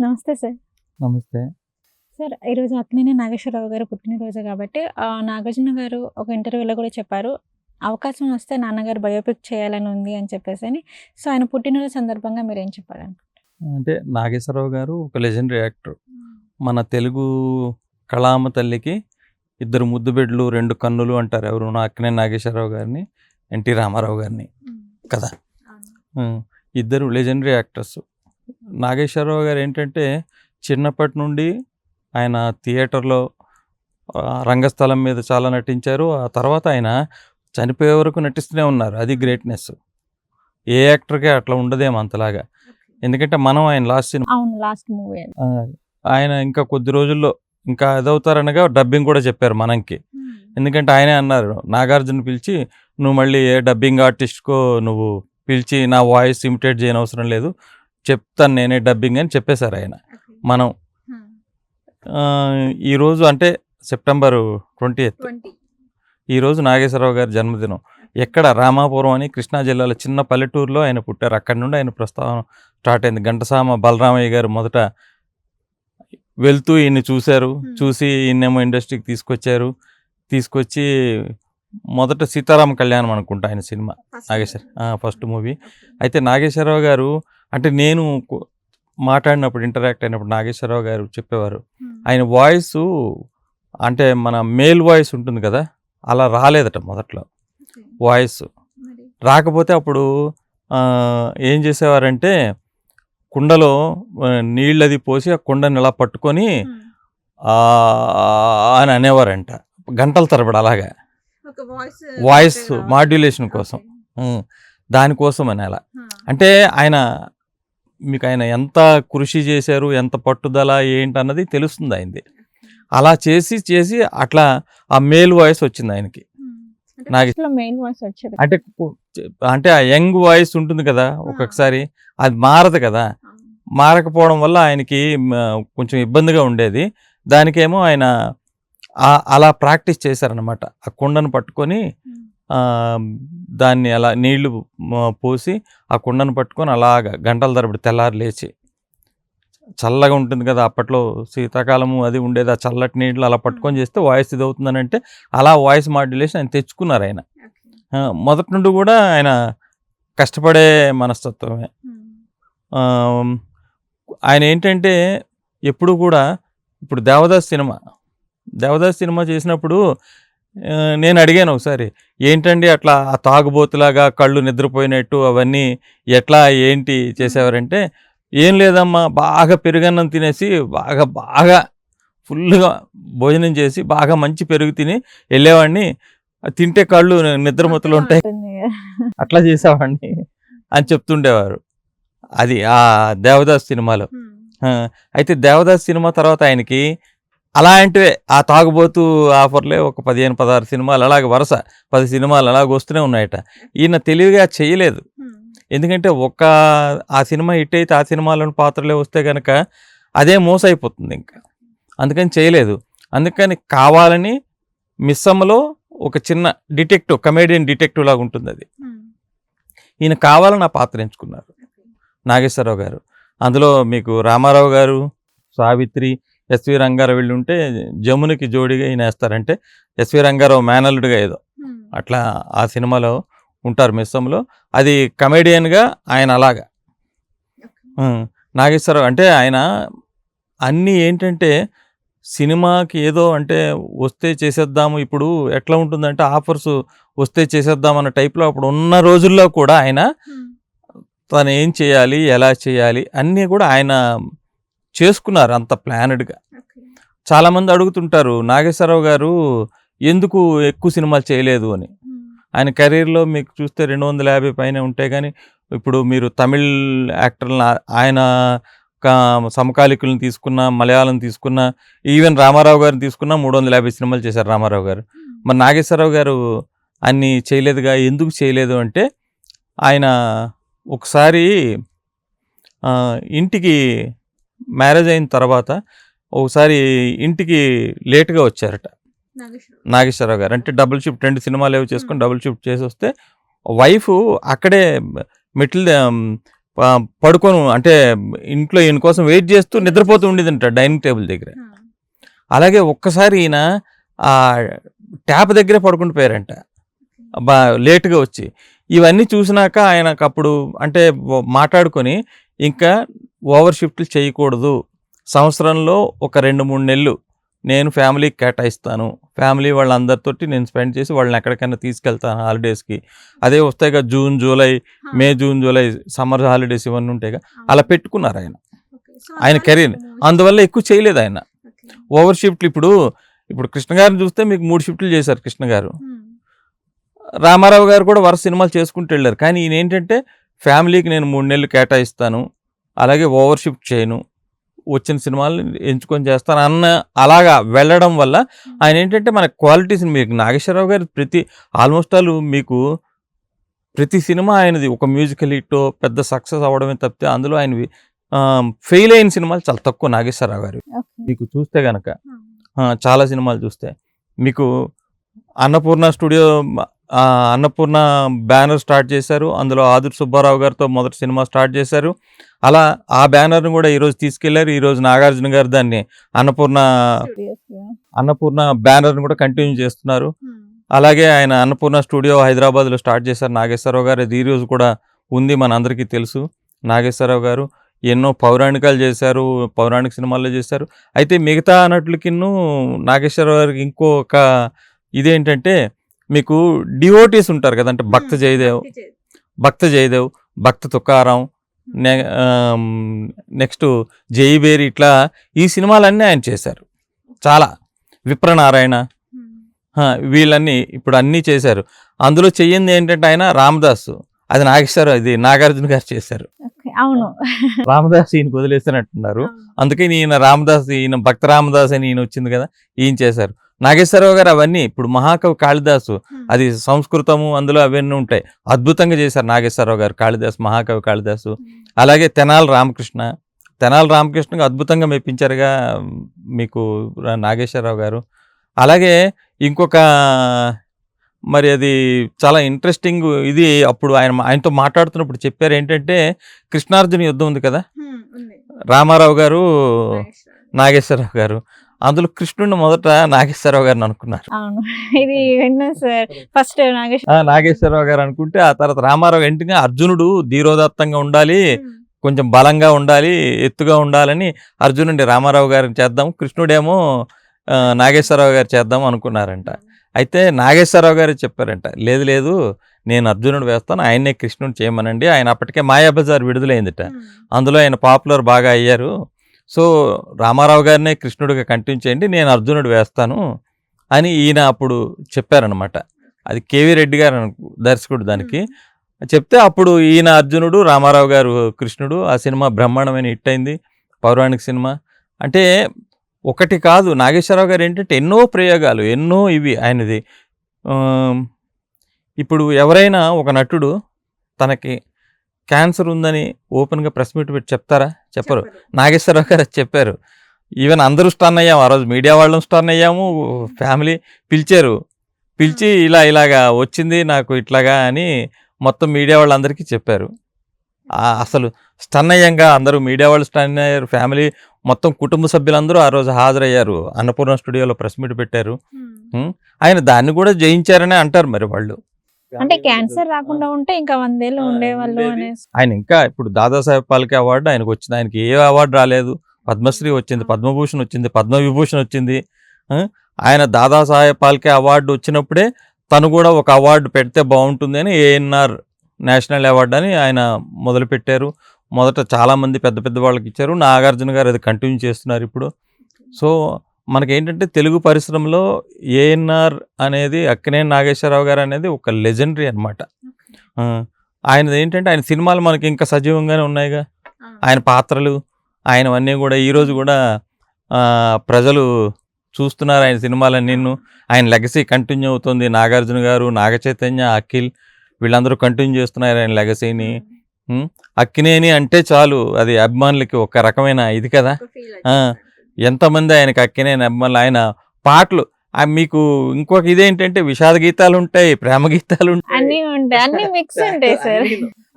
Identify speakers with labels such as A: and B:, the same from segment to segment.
A: నమస్తే సార్.
B: నమస్తే.
A: సార్ ఈరోజు అక్కినేని నాగేశ్వరరావు గారు పుట్టినరోజు కాబట్టి నాగార్జున గారు ఒక ఇంటర్వ్యూలో కూడా చెప్పారు అవకాశం వస్తే నాన్నగారు బయోపిక్ చేయాలని ఉంది అని చెప్పేసి అని. సో ఆయన పుట్టినరోజు సందర్భంగా మీరు ఏం చెప్పాలనుకుంటున్నారు?
B: అంటే నాగేశ్వరరావు గారు ఒక లెజెండరీ యాక్టర్. మన తెలుగు కళామ తల్లికి ఇద్దరు ముద్దు బిడ్డలు రెండు కన్నులు అంటారు ఎవరు? అక్కనే నాగేశ్వరరావు గారిని ఎన్టీ రామారావు గారిని. కదా. ఇద్దరు లెజెండరీ యాక్టర్స్. నాగేశ్వరరావు గారు ఏంటంటే చిన్నప్పటి నుండి ఆయన థియేటర్లో రంగస్థలం మీద చాలా నటించారు. ఆ తర్వాత ఆయన చనిపోయే వరకు నటిస్తూనే ఉన్నారు. అది గ్రేట్నెస్. ఏ యాక్టర్కే అట్లా ఉండదేమో అంతలాగా. ఎందుకంటే మనం ఆయన లాస్ట్ సినిమా
A: అవును లాస్ట్ మూవీ
B: ఆయన ఇంకా కొద్ది రోజుల్లో ఇంకా అదవుతారనగా డబ్బింగ్ కూడా చెప్పారు మనకి. ఎందుకంటే ఆయనే అన్నారు నాగార్జున పిలిచి నువ్వు మళ్ళీ ఏ డబ్బింగ్ ఆర్టిస్ట్కో నువ్వు పిలిచి నా వాయిస్ ఇమిటేట్ చేయని అవసరం లేదు. చెప్తాను నేనే డబ్బింగ్ అని చెప్పేశారు ఆయన. మనం ఈరోజు అంటే సెప్టెంబర్ ట్వంటీ. ఈరోజు నాగేశ్వరరావు గారి జన్మదినం. ఎక్కడ రామాపురం అని కృష్ణా జిల్లాలో చిన్న పల్లెటూరులో ఆయన పుట్టారు. అక్కడి నుండి ఆయన ప్రస్తావన స్టార్ట్ అయింది. ఘంటసామ బలరామయ్య గారు మొదట వెళ్తూ ఈయన్ని చూశారు.
A: Hmm.
B: చూసి ఈయనేమో ఇండస్ట్రీకి తీసుకొచ్చారు. తీసుకొచ్చి మొదట సీతారామ కళ్యాణం అనుకుంటా ఆయన సినిమా. నాగేశ్వర ఫస్ట్ మూవీ అయితే నాగేశ్వరరావు గారు అంటే నేను మాట్లాడినప్పుడు ఇంటరాక్ట్ అయినప్పుడు నాగేశ్వరరావు గారు చెప్పేవారు. ఆయన వాయిస్ అంటే మన మేల్ వాయిస్ ఉంటుంది కదా అలా రాలేదట మొదట్లో. వాయిస్. రాకపోతే అప్పుడు ఏం చేసేవారంటే కుండలో నీళ్ళది పోసి ఆ కుండని ఇలా పట్టుకొని అని అనేవారంట. గంటల తరబడి అలాగా. వాయిస్ మాడ్యులేషన్ కోసం. దానికోసం అని అలా అంటే ఆయన మీకు ఆయన ఎంత కృషి చేశారు ఎంత పట్టుదల ఏంటి అన్నది తెలుస్తుంది ఆయనది. అలా చేసి చేసి అట్లా ఆ మేల్ వాయిస్ వచ్చింది ఆయనకి.
A: మెయిన్ వాయిస్ వచ్చేది.
B: అంటే అంటే ఆ యంగ్ వాయిస్ ఉంటుంది కదా ఒక్కొక్కసారి అది మారదు కదా. మారకపోవడం వల్ల ఆయనకి కొంచెం ఇబ్బందిగా ఉండేది. దానికేమో ఆయన అలా ప్రాక్టీస్ చేశారనమాట ఆ కుండను పట్టుకొని దాన్ని అలా నీళ్ళు పోసి ఆ కుండను పట్టుకొని అలాగా గంటల తరబడి తెల్లారి లేచి. చల్లగా ఉంటుంది కదా అప్పట్లో శీతాకాలము అది ఉండేది. ఆ చల్లటి నీళ్ళు అలా పట్టుకొని చేస్తే వాయిస్ ఇది అవుతుందని అంటే అలా వాయిస్ మాడ్యులేషన్ ఆయన తెచ్చుకున్నారు ఆయన. మొదటి నుండి కూడా ఆయన కష్టపడే మనస్తత్వమే. ఆయన ఏంటంటే ఎప్పుడు కూడా ఇప్పుడు దేవదాస్ సినిమా దేవదాస్ సినిమా చేసినప్పుడు నేను అడిగాను ఒకసారి ఏంటండి అట్లా ఆ తాగుబోతులాగా కళ్ళు నిద్రపోయినట్టు అవన్నీ ఎట్లా ఏంటి చేసేవారంటే ఏం లేదమ్మా బాగా పెరుగన్నం తినేసి బాగా బాగా ఫుల్గా భోజనం చేసి బాగా మంచి పెరుగు తిని వెళ్ళేవాడిని. తింటే కళ్ళు నిద్రమతులు ఉంటాయి. అట్లా చేసేవాడిని అని చెప్తుండేవారు. అది ఆ దేవదాస్ సినిమాలో. అయితే దేవదాస్ సినిమా తర్వాత ఆయనకి అలాంటివే ఆ తాగుబోతు ఆఫర్లే ఒక పదిహేను పదహారు సినిమాలు అలాగ వరుస పది సినిమాలు అలాగ వస్తూనే ఉన్నాయట. ఈయన తెలివిగా చేయలేదు. ఎందుకంటే ఒక్క ఆ సినిమా హిట్ అయితే ఆ సినిమాలోని పాత్రలే వస్తే కనుక అదే మోస అయిపోతుంది ఇంకా. అందుకని చేయలేదు. అందుకని కావాలని మిస్సమ్మలో ఒక చిన్న డిటెక్టివ్ కమేడియన్ డిటెక్టివ్ లాగా ఉంటుంది అది ఈయన కావాలని ఆ పాత్ర ఎంచుకున్నారు. నాగేశ్వరరావు గారు. అందులో మీకు రామారావు గారు సావిత్రి ఎస్వి రంగారావు వీళ్ళు ఉంటే జమునికి జోడిగా ఈయన వేస్తారంటే ఎస్వి రంగారావు మేనల్లుడిగా ఏదో. అట్లా ఆ సినిమాలో ఉంటారు మిస్సంలో. అది కమెడియన్గా ఆయన అలాగా. నాగేశ్వరరావు అంటే ఆయన అన్నీ ఏంటంటే సినిమాకి ఏదో అంటే వస్తే చేసేద్దాము ఇప్పుడు ఎట్లా ఉంటుందంటే ఆఫర్స్ వస్తే చేసేద్దాం అన్న టైప్లో అప్పుడు ఉన్న రోజుల్లో కూడా ఆయన తను ఏం చేయాలి ఎలా చేయాలి అన్నీ కూడా ఆయన చేసుకున్నారు అంత ప్లానెడ్గా. చాలామంది అడుగుతుంటారు నాగేశ్వరరావు గారు ఎందుకు ఎక్కువ సినిమాలు చేయలేదు? అని. ఆయన కెరీర్లో మీకు చూస్తే రెండు వందల యాభై పైన ఉంటే కానీ ఇప్పుడు మీరు తమిళ్ యాక్టర్లను ఆయన సమకాలికులను తీసుకున్న మలయాళం తీసుకున్న ఈవెన్ రామారావు గారిని తీసుకున్న మూడు వందల యాభై సినిమాలు చేశారు రామారావు గారు. మరి నాగేశ్వరరావు గారు అన్ని చేయలేదుగా ఎందుకు చేయలేదు అంటే ఆయన ఒకసారి ఇంటికి మ్యారేజ్ అయిన తర్వాత ఒకసారి ఇంటికి లేట్గా వచ్చారట. నాగేశ్వరరావు. గారు. అంటే డబుల్ షిఫ్ట్ రెండు సినిమాలు ఏవో చేసుకొని డబుల్ షిఫ్ట్ చేసి వస్తే వైఫ్ అక్కడే మెట్లు పడుకొని అంటే ఇంట్లో ఈయన కోసం వెయిట్ చేస్తూ నిద్రపోతూ ఉండేదంట డైనింగ్ టేబుల్ దగ్గర. అలాగే ఒక్కసారి ఈయన ఆ ట్యాప్ దగ్గరే పడుకుంటూ పోయారంట. బా లేటుగా వచ్చి. ఇవన్నీ చూసినాక ఆయనకు అప్పుడు అంటే మాట్లాడుకొని ఇంకా ఓవర్ షిఫ్ట్లు చేయకూడదు. సంవత్సరంలో ఒక రెండు మూడు నెలలు నేను ఫ్యామిలీకి కేటాయిస్తాను. ఫ్యామిలీ వాళ్ళందరితోటి నేను స్పెండ్ చేసి వాళ్ళని ఎక్కడికైనా తీసుకెళ్తాను హాలిడేస్కి. అదే వస్తాయి కదా June July May June July summer holidays ఇవన్నీ ఉంటాయి అలా పెట్టుకున్నారు ఆయన. ఆయన career. అందువల్ల ఎక్కువ చేయలేదు ఆయన. ఓవర్ షిఫ్ట్లు ఇప్పుడు ఇప్పుడు కృష్ణ గారిని చూస్తే మీకు మూడు షిఫ్ట్లు చేశారు కృష్ణ గారు. రామారావు గారు కూడా వరుస సినిమాలు చేసుకుంటూ వెళ్ళారు. కానీ ఈయన ఏంటంటే ఫ్యామిలీకి నేను మూడు నెలలు కేటాయిస్తాను. అలాగే ఓవర్ షిఫ్ట్ చేయను. వచ్చిన సినిమాలు ఎంచుకొని చేస్తాను అన్న అలాగా వెళ్ళడం వల్ల ఆయన ఏంటంటే మన క్వాలిటీస్ మీకు నాగేశ్వరరావు గారు ప్రతి ఆల్మోస్ట్ ఆల్ మీకు ప్రతి సినిమా ఆయనది. ఒక మ్యూజికల్ హిట్ పెద్ద సక్సెస్ అవ్వడమే తప్పితే అందులో ఆయనవి ఫెయిల్ అయిన సినిమాలు చాలా తక్కువ నాగేశ్వరరావు గారు మీకు చూస్తే గనక చాలా సినిమాలు చూస్తే. మీకు Annapurna studio Annapurna banner start చేశారు. అందులో ఆదుర్ సుబ్బారావు గారితో మొదటి సినిమా స్టార్ట్ చేశారు. అలా ఆ బ్యానర్ని కూడా ఈరోజు తీసుకెళ్ళారు. ఈరోజు నాగార్జున గారు దాన్ని అన్నపూర్ణ అన్నపూర్ణ బ్యానర్ని కూడా కంటిన్యూ చేస్తున్నారు. అలాగే ఆయన అన్నపూర్ణ స్టూడియో హైదరాబాద్లో స్టార్ట్ చేశారు. నాగేశ్వరరావు గారు అది ఈ రోజు కూడా ఉంది మన అందరికీ తెలుసు. నాగేశ్వరరావు గారు ఎన్నో పౌరాణికాలు చేశారు పౌరాణిక సినిమాల్లో చేశారు. అయితే మిగతా నటులకిన్ను నాగేశ్వరరావు గారికి ఇంకొక ఇదేంటంటే మీకు డివోటీస్ ఉంటారు కదా అంటే భక్త జయదేవ్ భక్త జయదేవ్ భక్త తుకారాం నెక్స్ట్ జయబేరి ఇట్లా ఈ సినిమాలన్నీ ఆయన చేశారు. చాలా. విప్రనారాయణ వీళ్ళన్నీ ఇప్పుడు అన్నీ చేశారు. అందులో చెయ్యింది ఏంటంటే ఆయన రామదాసు. అది నాగేశ్వర ఇది నాగార్జున గారు చేశారు.
A: అవును.
B: రామదాస్ ఈయనకు వదిలేసినట్టున్నారు. అందుకని ఈయన రామదాస్ ఈయన భక్త రామదాస్ అని ఈయన వచ్చింది కదా ఈయన చేశారు. నాగేశ్వరరావు గారు అవన్నీ ఇప్పుడు మహాకవి కాళిదాసు అది సంస్కృతము అందులో అవన్నీ ఉంటాయి. అద్భుతంగా చేశారు నాగేశ్వరరావు గారు కాళిదాసు మహాకవి కాళిదాసు. అలాగే తెనాల రామకృష్ణ. తెనాల రామకృష్ణగా అద్భుతంగా మెప్పించారుగా మీకు నాగేశ్వరరావు గారు. అలాగే ఇంకొక మరి అది చాలా ఇంట్రెస్టింగ్ ఇది అప్పుడు ఆయన ఆయనతో మాట్లాడుతున్నప్పుడు చెప్పారు ఏంటంటే కృష్ణార్జున యుద్ధం ఉంది కదా? రామారావు గారు నాగేశ్వరరావు గారు. అందులో కృష్ణుడిని మొదట నాగేశ్వరరావు గారిని అనుకున్నారు.
A: అవును. ఇది విన్నా సార్ ఫస్ట్
B: నాగేశ్వరరావు గారు అనుకుంటే ఆ తర్వాత రామారావు వెంటనే అర్జునుడు ధీరోదత్తంగా ఉండాలి కొంచెం బలంగా ఉండాలి ఎత్తుగా ఉండాలని అర్జునుడి రామారావు గారిని చేద్దాం కృష్ణుడేమో నాగేశ్వరరావు గారు చేద్దాం అనుకున్నారంట. అయితే నాగేశ్వరరావు గారు చెప్పారంట లేదు లేదు నేను అర్జునుడు వేస్తాను ఆయన్నే కృష్ణుడు చేయమనండి ఆయన అప్పటికే మాయాబజార్ విడుదలైందిట. అందులో ఆయన పాపులర్ బాగా అయ్యారు సో రామారావు గారినే కృష్ణుడిగా కంటిన్యూ చేయండి నేను అర్జునుడు వేస్తాను అని ఈయన అప్పుడు చెప్పారనమాట అది కేవీ రెడ్డి గారు అను- దర్శకుడు దానికి. చెప్తే అప్పుడు ఈయన అర్జునుడు రామారావు గారు కృష్ణుడు ఆ సినిమా బ్రహ్మాండమైన హిట్ అయింది పౌరాణిక సినిమా. అంటే ఒకటి కాదు నాగేశ్వరరావు గారు ఏంటంటే ఎన్నో ప్రయోగాలు ఎన్నో ఇవి ఆయనది. ఇప్పుడు ఎవరైనా ఒక నటుడు తనకి క్యాన్సర్ ఉందని ఓపెన్గా ప్రెస్ మీట్ పెట్టి చెప్తారా? చెప్పరు. నాగేశ్వరరావు గారు చెప్పారు. ఈవెన్ అందరూ స్టన్ అయ్యాము ఆ రోజు మీడియా వాళ్ళం స్టన్ అయ్యాము. ఫ్యామిలీ పిలిచారు. పిలిచి ఇలా ఇలాగా వచ్చింది నాకు ఇట్లాగా అని మొత్తం మీడియా వాళ్ళందరికీ చెప్పారు. అసలు స్టన్ అయ్యంగా అందరూ మీడియా వాళ్ళు స్టన్ అయ్యారు. ఫ్యామిలీ మొత్తం కుటుంబ సభ్యులందరూ ఆ రోజు హాజరయ్యారు. అన్నపూర్ణ స్టూడియోలో ప్రెస్ మీట్ పెట్టారు. ఆయన దాన్ని కూడా జయించారని అంటారు మరి వాళ్ళు.
A: అంటే క్యాన్సర్ రాకుండా ఉంటే ఇంకా వందేళ్ళు ఉండేవాళ్ళు. అనేసి.
B: ఆయన ఇంకా ఇప్పుడు దాదాసాహెబ్ పాల్కే అవార్డు ఆయనకు వచ్చింది. ఆయనకి ఏ అవార్డు రాలేదు. పద్మశ్రీ వచ్చింది పద్మభూషణ్ వచ్చింది పద్మవిభూషణ్ వచ్చింది? ఆయన దాదాసాహెబ్ పాల్కే అవార్డు వచ్చినప్పుడే తను కూడా ఒక అవార్డు పెడితే బాగుంటుంది అని ఏఎన్ఆర్ నేషనల్ అవార్డు అని ఆయన మొదలుపెట్టారు. మొదట చాలామంది పెద్ద పెద్ద వాళ్ళకి ఇచ్చారు. నాగార్జున గారు అది కంటిన్యూ చేస్తున్నారు ఇప్పుడు. సో మనకేంటంటే తెలుగు పరిశ్రమలో ఏఎన్ఆర్ అనేది అక్కినేని నాగేశ్వరరావు గారు అనేది ఒక లెజెండరీ అనమాట ఆయనది ఏంటంటే ఆయన సినిమాలు మనకి ఇంకా సజీవంగానే ఉన్నాయిగా. ఆయన పాత్రలు ఆయనవన్నీ కూడా ఈరోజు కూడా ప్రజలు చూస్తున్నారు ఆయన సినిమాలన్నీ ఆయన లెగసీ కంటిన్యూ అవుతుంది. నాగార్జున గారు నాగ చైతన్య అఖిల్ వీళ్ళందరూ కంటిన్యూ చేస్తున్నారు ఆయన లెగసీని. అక్కినేని అంటే చాలు. అది అభిమానులకి ఒక రకమైన ఇది కదా. ఎంతమంది ఆయనకి అక్కినేని అభిమానులు ఆయన పాటలు. మీకు ఇంకొక ఇదేంటంటే విషాద గీతాలు ఉంటాయి ప్రేమ గీతాలు ఉంటాయి
A: అన్ని ఉంటాయి. అన్ని మిక్స్ ఉంటాయి సార్.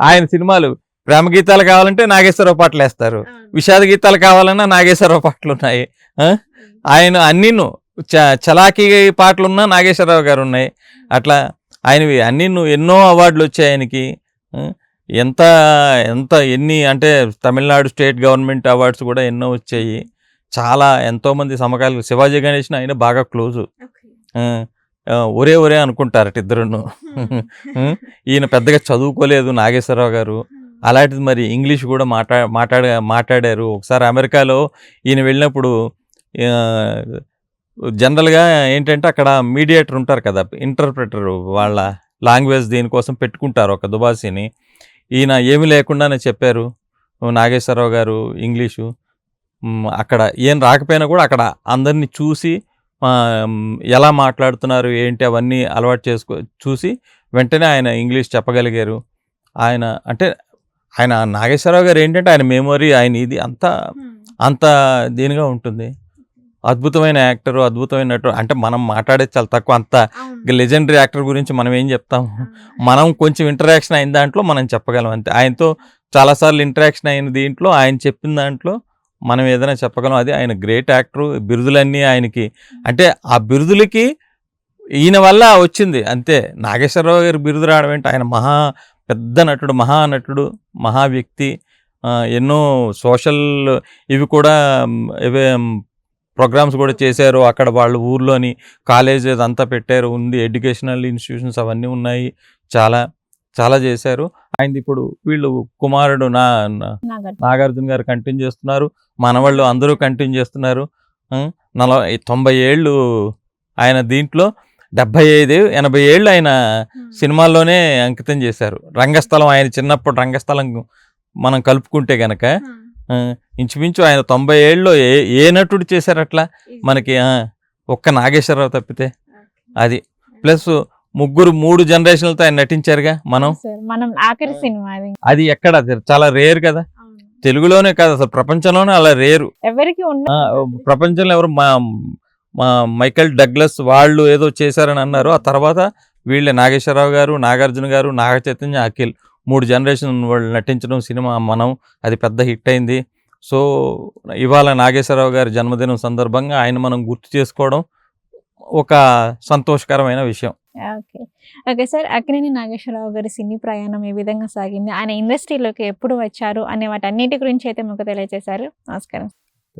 B: ఆయన సినిమాలు ప్రేమ గీతాలు కావాలంటే నాగేశ్వరరావు పాటలు వేస్తారు. విషాద గీతాలు కావాలన్నా నాగేశ్వరరావు పాటలు ఉన్నాయి? ఆయన అన్నీను చ చలాకీ పాటలున్నా నాగేశ్వరరావు గారు ఉన్నాయి. అట్లా ఆయనవి అన్నీ ఎన్నో అవార్డులు వచ్చాయి ఆయనకి? ఎంత ఎంత ఎన్ని అంటే తమిళనాడు స్టేట్ గవర్నమెంట్ అవార్డ్స్ కూడా ఎన్నో వచ్చాయి. చాలా ఎంతోమంది సమకాలీన శివాజీ గణేష్ని ఆయన బాగా క్లోజు. ఒరే ఒరే అనుకుంటారట ఇద్దరును. ఈయన పెద్దగా చదువుకోలేదు నాగేశ్వరరావు గారు. అలాంటిది మరి ఇంగ్లీష్ కూడా మాట్లా మాట్లాడ మాట్లాడారు. ఒకసారి అమెరికాలో ఈయన వెళ్ళినప్పుడు జనరల్గా ఏంటంటే అక్కడ మీడియేటర్ ఉంటారు కదా ఇంటర్ప్రిటర్ వాళ్ళ లాంగ్వేజ్ దీనికోసం పెట్టుకుంటారు ఒక దుబాసిని. ఈయన ఏమీ లేకుండానే చెప్పారు నాగేశ్వరరావు గారు ఇంగ్లీషు. అక్కడ ఏం రాకపోయినా కూడా అక్కడ అందరినీ చూసి ఎలా మాట్లాడుతున్నారు ఏంటి అవన్నీ అలవాటు చేసుకో చూసి వెంటనే ఆయన ఇంగ్లీష్ చెప్పగలిగారు. ఆయన అంటే ఆయన నాగేశ్వరరావు గారు ఏంటంటే ఆయన మెమొరీ ఆయన ఇది అంతా అంత దీనిగా ఉంటుంది. అద్భుతమైన యాక్టర్ అద్భుతమైన నటుడు. అంటే మనం మాట్లాడేది చాలా తక్కువ అంత లెజెండరీ యాక్టర్ గురించి మనం ఏం చెప్తాం మనం కొంచెం ఇంటరాక్షన్ అయిన దాంట్లో మనం చెప్పగలం అంతే. ఆయనతో చాలాసార్లు ఇంటరాక్షన్ అయిన దీంట్లో ఆయన చెప్పిన దాంట్లో మనం ఏదైనా చెప్పగలం అది ఆయన గ్రేట్ యాక్టర్ బిరుదులన్నీ ఆయనకి. అంటే ఆ బిరుదులకి ఈయన వల్ల వచ్చింది. అంతే నాగేశ్వరరావు గారి బిరుదు రావడం ఏంటి? ఆయన మహా పెద్ద నటుడు మహా నటుడు మహా వ్యక్తి. ఎన్నో సోషల్ ఇవి కూడా ఇవే ప్రోగ్రామ్స్ కూడా చేశారు. అక్కడ వాళ్ళు ఊర్లోని కాలేజ్ అదంతా పెట్టారు. ఉంది ఎడ్యుకేషనల్ ఇన్స్టిట్యూషన్స్ అవన్నీ ఉన్నాయి. చాలా చాలా చేశారు. ఆయన ఇప్పుడు వీళ్ళు కుమారుడు నా
A: నాగార్జున.
B: గారు కంటిన్యూ చేస్తున్నారు. మనవాళ్ళు అందరూ కంటిన్యూ చేస్తున్నారు. నలభై తొంభై ఏళ్ళు ఆయన దీంట్లో డెబ్భై ఐదు ఎనభై ఏళ్ళు ఆయన సినిమాల్లోనే అంకితం చేశారు. రంగస్థలం ఆయన చిన్నప్పుడు రంగస్థలం మనం కలుపుకుంటే గనక ఇంచుమించు ఆయన తొంభై ఏళ్ళలో ఏ ఏ నటుడు చేశారు అట్లా? మనకి ఒక్క నాగేశ్వరరావు తప్పితే. అది. ప్లస్ ముగ్గురు మూడు జనరేషన్లతో ఆయన నటించారుగా? మనం?
A: మనం ఆఖరి సినిమా అది.
B: ఎక్కడ? చాలా రేర్ కదా? తెలుగులోనే కాదు అసలు ప్రపంచంలోనే అలా రేరు.
A: ఎవరికి
B: ప్రపంచంలో ఎవరు మా మా మైకల్ డగ్లస్ వాళ్ళు ఏదో చేశారని అన్నారు. ఆ తర్వాత వీళ్ళే నాగేశ్వరరావు గారు నాగార్జున గారు నాగ చైతన్య అఖిల్ మూడు జనరేషన్ వాళ్ళు నటించడం సినిమా మనం. అది పెద్ద హిట్ అయింది. సో ఇవాళ నాగేశ్వరరావు గారి జన్మదినం సందర్భంగా ఆయన మనం గుర్తు చేసుకోవడం ఒక సంతోషకరమైన విషయం.
A: Okay. Okay sir Akkineni Nageswara Rao గారి సినీ ప్రయాణం ఏ విధంగా సాగింది? ఆయన ఇండస్ట్రీలోకి ఎప్పుడు వచ్చారు? అనే వాటన్నిటి గురించి అయితే మాకు తెలియజేశారు నమస్కారం.